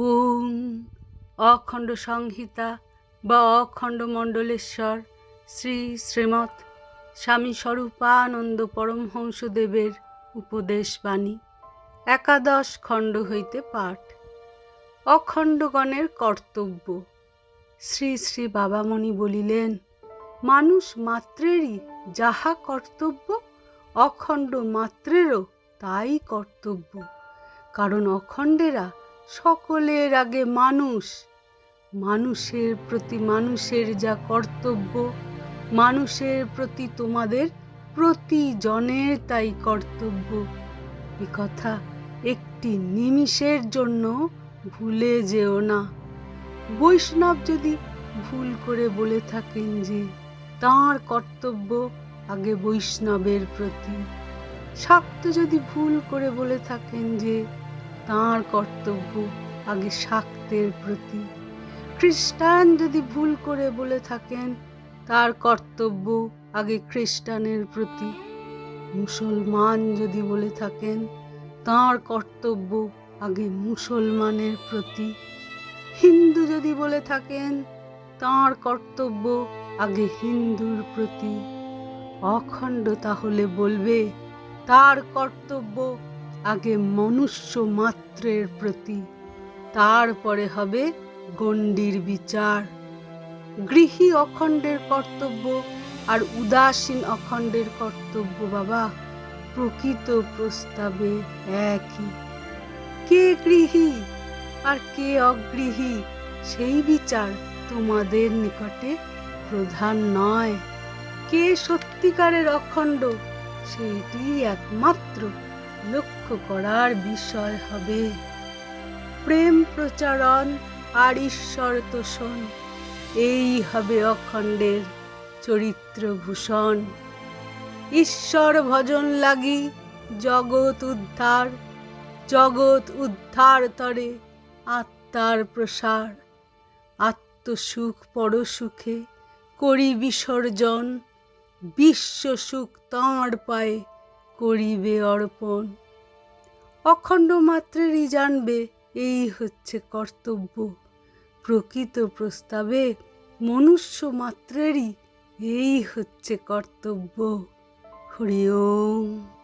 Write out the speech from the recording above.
ওম, অখণ্ড সংহিতা বা অখণ্ড মণ্ডলেশ্বর, শ্রী শ্রীমৎ স্বামী স্বরূপানন্দ পরমহংসদেবের উপদেশ বাণী একাদশ খণ্ড হইতে পাঠ। অখণ্ডগণের কর্তব্য। শ্রী শ্রী বাবামণি বলিলেন, মানুষ মাত্রেরই যাহা কর্তব্য, অখণ্ড মাত্রেরও তাই কর্তব্য। কারণ অখণ্ডেরা সকলের আগে মানুষ। মানুষের প্রতি মানুষের যা কর্তব্য, মানুষের প্রতি তোমাদের প্রতিজনের তাই কর্তব্য। এ কথা একটি নিমিষের জন্য ভুলে যেও না। বৈষ্ণব যদি ভুল করে বলে থাকেন যে, তাঁর কর্তব্য আগে বৈষ্ণবের প্রতি। শাক্ত যদি ভুল করে বলে থাকেন যে তাঁর কর্তব্য আগে শাক্তের প্রতি। খ্রিস্টান যদি ভুল করে বলে থাকেন, তার কর্তব্য আগে খ্রিস্টানের প্রতি। মুসলমান যদি বলে থাকেন, তাঁর কর্তব্য আগে মুসলমানের প্রতি। হিন্দু যদি বলে থাকেন, তাঁর কর্তব্য আগে হিন্দুর প্রতি। অখণ্ড তাহলে বলবে, তার কর্তব্য আগে মনুষ্য মাত্রের প্রতি, তারপরে হবে গণ্ডির বিচার। গৃহী অখণ্ডের কর্তব্য আর উদাসীন অখণ্ডের কর্তব্য বাবা, প্রকৃত প্রস্তাবে একই। কে গৃহী আর কে অগৃহী, সেই বিচার তোমাদের নিকটে প্রধান নয়। কে সত্যিকারের অখণ্ড সেইটি একমাত্র লক্ষ্য করার বিষয় হবে। প্রেম প্রচারণ আর ঈশ্বর তোষণ, এই হবে অখণ্ডের চরিত্র ভূষণ ঈশ্বর ভজন লাগি জগৎ উদ্ধার জগৎ উদ্ধার তরে আত্মার প্রসার। আত্মসুখ পরসুখে করি বিসর্জন, বিশ্ব সুখ তাঁর পায়ে করিবে অর্পণ। অখণ্ড মাত্রেরই জানবে, এই হচ্ছে কর্তব্য। প্রকৃত প্রস্তাবে মনুষ্য মাত্রেরই এই হচ্ছে কর্তব্য। হরি ওম।